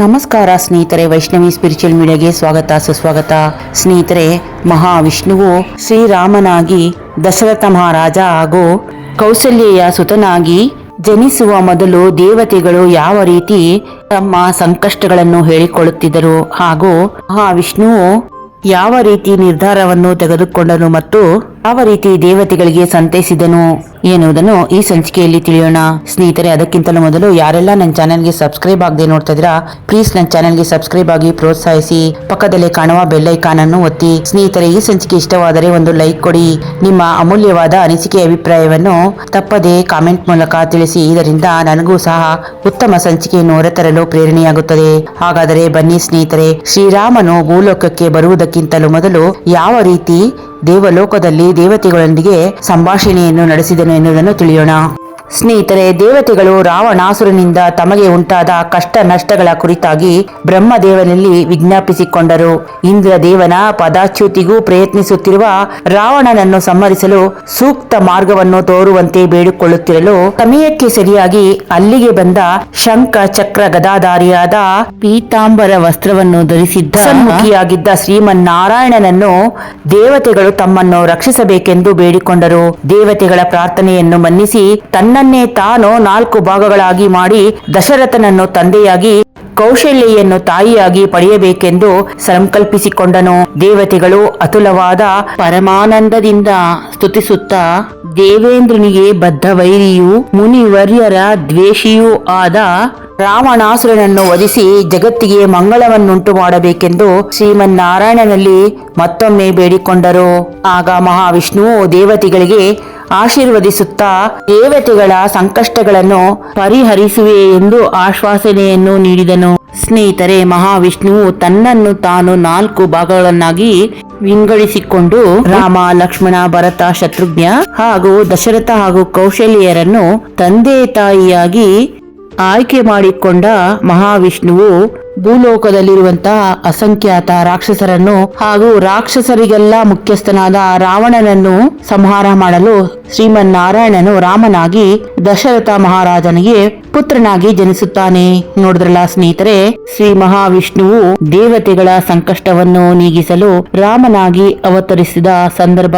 ನಮಸ್ಕಾರ ಸ್ನೇಹಿತರೆ, ವೈಷ್ಣವಿ ಸ್ಪಿರಿಚುವಲ್ ಮೀಡಿಯಾಗೆ ಸ್ವಾಗತ, ಸುಸ್ವಾಗತ. ಸ್ನೇಹಿತರೆ, ಮಹಾವಿಷ್ಣುವು ಶ್ರೀರಾಮನಾಗಿ ದಶರಥ ಮಹಾರಾಜ ಹಾಗೂ ಕೌಸಲ್ಯೆಯ ಸುತನಾಗಿ ಜನಿಸುವ ಮೊದಲು ದೇವತೆಗಳು ಯಾವ ರೀತಿ ತಮ್ಮ ಸಂಕಷ್ಟಗಳನ್ನು ಹೇಳಿಕೊಳ್ಳುತ್ತಿದ್ದರು ಹಾಗೂ ಮಹಾವಿಷ್ಣುವು ಯಾವ ರೀತಿ ನಿರ್ಧಾರವನ್ನು ತೆಗೆದುಕೊಂಡನು ಮತ್ತು ಯಾವ ರೀತಿ ದೇವತೆಗಳಿಗೆ ಸಂತೈಸಿದನು ಎನ್ನುವುದನ್ನು ಈ ಸಂಚಿಕೆಯಲ್ಲಿ ತಿಳಿಯೋಣ. ಸ್ನೇಹಿತರೆ, ಅದಕ್ಕಿಂತಲೂ ಮೊದಲು ಯಾರೆಲ್ಲ ನನ್ನ ಚಾನೆಲ್ಗೆ ಸಬ್ಸ್ಕ್ರೈಬ್ ಆಗದೆ ನೋಡ್ತಾ ಇದ್ದೀರಾ ಪ್ಲೀಸ್ ನನ್ನ ಚಾನೆಲ್ಗೆ ಸಬ್ಸ್ಕ್ರೈಬ್ ಆಗಿ ಪ್ರೋತ್ಸಾಹಿಸಿ. ಪಕ್ಕದಲ್ಲೇ ಕಾಣುವ ಬೆಲ್ ಐಕಾನ್ ಅನ್ನು ಒತ್ತಿ. ಸ್ನೇಹಿತರೆ, ಈ ಸಂಚಿಕೆ ಇಷ್ಟವಾದರೆ ಒಂದು ಲೈಕ್ ಕೊಡಿ. ನಿಮ್ಮ ಅಮೂಲ್ಯವಾದ ಅನಿಸಿಕೆ ಅಭಿಪ್ರಾಯವನ್ನು ತಪ್ಪದೆ ಕಾಮೆಂಟ್ ಮೂಲಕ ತಿಳಿಸಿ. ಇದರಿಂದ ನನಗೂ ಸಹ ಉತ್ತಮ ಸಂಚಿಕೆಯನ್ನು ಹೊರತರಲು ಪ್ರೇರಣೆಯಾಗುತ್ತದೆ. ಹಾಗಾದರೆ ಬನ್ನಿ ಸ್ನೇಹಿತರೆ, ಶ್ರೀರಾಮನು ಭೂಲೋಕಕ್ಕೆ ಬರುವುದಕ್ಕಿಂತಲೂ ಮೊದಲು ಯಾವ ರೀತಿ ದೇವಲೋಕದಲ್ಲಿ ದೇವತೆಗಳೊಂದಿಗೆ ಸಂಭಾಷಣೆಯನ್ನು ನಡೆಸಿದನು ಎನ್ನುವುದನ್ನು ತಿಳಿಯೋಣ. ಸ್ನೇಹಿತರೆ, ದೇವತೆಗಳು ರಾವಣಾಸುರನಿಂದ ತಮಗೆ ಉಂಟಾದ ಕಷ್ಟ ನಷ್ಟಗಳ ಕುರಿತಾಗಿ ಬ್ರಹ್ಮದೇವನಲ್ಲಿ ವಿಜ್ಞಾಪಿಸಿಕೊಂಡರು. ಇಂದ್ರದೇವನ ಪದಾಚ್ಯುತಿಗೂ ಪ್ರಯತ್ನಿಸುತ್ತಿರುವ ರಾವಣನನ್ನು ಸಂಹರಿಸಲು ಸೂಕ್ತ ಮಾರ್ಗವನ್ನು ತೋರುವಂತೆ ಬೇಡಿಕೊಳ್ಳುತ್ತಿರಲು ಸಮಯಕ್ಕೆ ಸರಿಯಾಗಿ ಅಲ್ಲಿಗೆ ಬಂದ ಶಂಖ ಚಕ್ರ ಗದಾಧಾರಿಯಾದ ಪೀತಾಂಬರ ವಸ್ತ್ರವನ್ನು ಧರಿಸಿದ್ದ ಮುಖಿಯಾಗಿದ್ದ ಶ್ರೀಮನ್ನಾರಾಯಣನನ್ನು ದೇವತೆಗಳು ತಮ್ಮನ್ನು ರಕ್ಷಿಸಬೇಕೆಂದು ಬೇಡಿಕೊಂಡರು. ದೇವತೆಗಳ ಪ್ರಾರ್ಥನೆಯನ್ನು ಮನ್ನಿಸಿ ತನ್ನನ್ನೇ ತಾನು ನಾಲ್ಕು ಭಾಗಗಳಾಗಿ ಮಾಡಿ ದಶರಥನನ್ನು ತಂದೆಯಾಗಿ ಕೌಶಲ್ಯನ್ನು ತಾಯಿಯಾಗಿ ಪಡೆಯಬೇಕೆಂದು ಸಂಕಲ್ಪಿಸಿಕೊಂಡನು. ದೇವತೆಗಳು ಅತುಲವಾದ ಪರಮಾನಂದದಿಂದ ಸ್ತುತಿಸುತ್ತಾ, ದೇವೇಂದ್ರನಿಗೆ ಬದ್ಧ ವೈರಿಯೂ ಮುನಿವರ್ಯರ ದ್ವೇಷಿಯೂ ಆದ ರಾವಣಾಸುರನನ್ನು ವಧಿಸಿ ಜಗತ್ತಿಗೆ ಮಂಗಳವನ್ನುಂಟು ಮಾಡಬೇಕೆಂದು ಶ್ರೀಮನ್ನಾರಾಯಣನಲ್ಲಿ ಮತ್ತೊಮ್ಮೆ ಬೇಡಿಕೊಂಡರು. ಆಗ ಮಹಾವಿಷ್ಣುವು ದೇವತೆಗಳಿಗೆ ಆಶೀರ್ವದಿಸುತ್ತಾ ದೇವತೆಗಳ ಸಂಕಷ್ಟಗಳನ್ನು ಪರಿಹರಿಸುವೆ ಎಂದು ಆಶ್ವಾಸನೆಯನ್ನು ನೀಡಿದನು. ಸ್ನೇಹಿತರೆ ಮಹಾವಿಷ್ಣುವು ತನ್ನನ್ನು ತಾನು ನಾಲ್ಕು ಭಾಗಗಳನ್ನಾಗಿ ವಿಂಗಡಿಸಿಕೊಂಡು ರಾಮ, ಲಕ್ಷ್ಮಣ, ಭರತ, ಶತ್ರುಘ್ನ ಹಾಗೂ ದಶರಥ ಹಾಗೂ ಕೌಶಲ್ಯರನ್ನು ತಂದೆ ತಾಯಿಯಾಗಿ ಆಯ್ಕೆ ಮಾಡಿಕೊಂಡ ಮಹಾವಿಷ್ಣುವು ಭೂಲೋಕದಲ್ಲಿರುವಂತಹ ಅಸಂಖ್ಯಾತ ರಾಕ್ಷಸರನ್ನು ಹಾಗೂ ರಾಕ್ಷಸರಿಗೆಲ್ಲ ಮುಖ್ಯಸ್ಥನಾದ ರಾವಣನನ್ನು ಸಂಹಾರ ಮಾಡಲು ಶ್ರೀಮನ್ನಾರಾಯಣನು ರಾಮನಾಗಿ ದಶರಥ ಮಹಾರಾಜನಿಗೆ ಪುತ್ರನಾಗಿ ಜನಿಸುತ್ತಾನೆ. ನೋಡಿದ್ರಲ್ಲ ಸ್ನೇಹಿತರೆ, ಶ್ರೀ ಮಹಾವಿಷ್ಣುವು ದೇವತೆಗಳ ಸಂಕಷ್ಟವನ್ನು ನೀಗಿಸಲು ರಾಮನಾಗಿ ಅವತರಿಸಿದ ಸಂದರ್ಭ.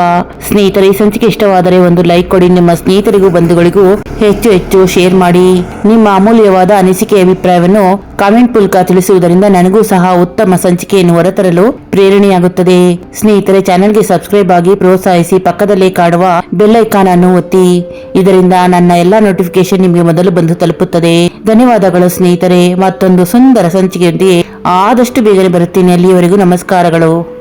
ಸ್ನೇಹಿತರೆ, ಈ ಸಂಚಿಕೆ ಇಷ್ಟವಾದರೆ ಒಂದು ಲೈಕ್ ಕೊಡಿ. ನಿಮ್ಮ ಸ್ನೇಹಿತರಿಗೂ ಬಂಧುಗಳಿಗೂ ಹೆಚ್ಚು ಹೆಚ್ಚು ಶೇರ್ ಮಾಡಿ. ನಿಮ್ಮ ಅಮೂಲ್ಯವಾದ ಅನಿಸಿಕೆ ಅಭಿಪ್ರಾಯವನ್ನು ಕಾಮೆಂಟ್ ಮೂಲಕ ತಿಳಿಸುವುದರಿಂದ ನನಗೂ ಸಹ ಉತ್ತಮ ಸಂಚಿಕೆಯನ್ನು ಹೊರತರಲು ಪ್ರೇರಣೆಯಾಗುತ್ತದೆ. ಸ್ನೇಹಿತರೆ, ಚಾನೆಲ್ಗೆ ಸಬ್ಸ್ಕ್ರೈಬ್ ಆಗಿ ಪ್ರೋತ್ಸಾಹಿಸಿ ಪಕ್ಕದಲ್ಲೇ ಕಾಡುವ ಬೆಲ್ ಐಕಾನ್ ಅನ್ನು ಒತ್ತಿ. ಇದರಿಂದ ನನ್ನ ಎಲ್ಲಾ ನೋಟಿಫಿಕೇಶನ್ ನಿಮಗೆ ಮೊದಲು ಬಂದು ತಲುಪುತ್ತದೆ. ಧನ್ಯವಾದಗಳು ಸ್ನೇಹಿತರೆ. ಮತ್ತೊಂದು ಸುಂದರ ಸಂಚಿಕೆಯೊಂದಿಗೆ ಆದಷ್ಟು ಬೇಗನೆ ಬರುತ್ತೇನೆ. ಅಲ್ಲಿಯವರೆಗೂ ನಮಸ್ಕಾರಗಳು.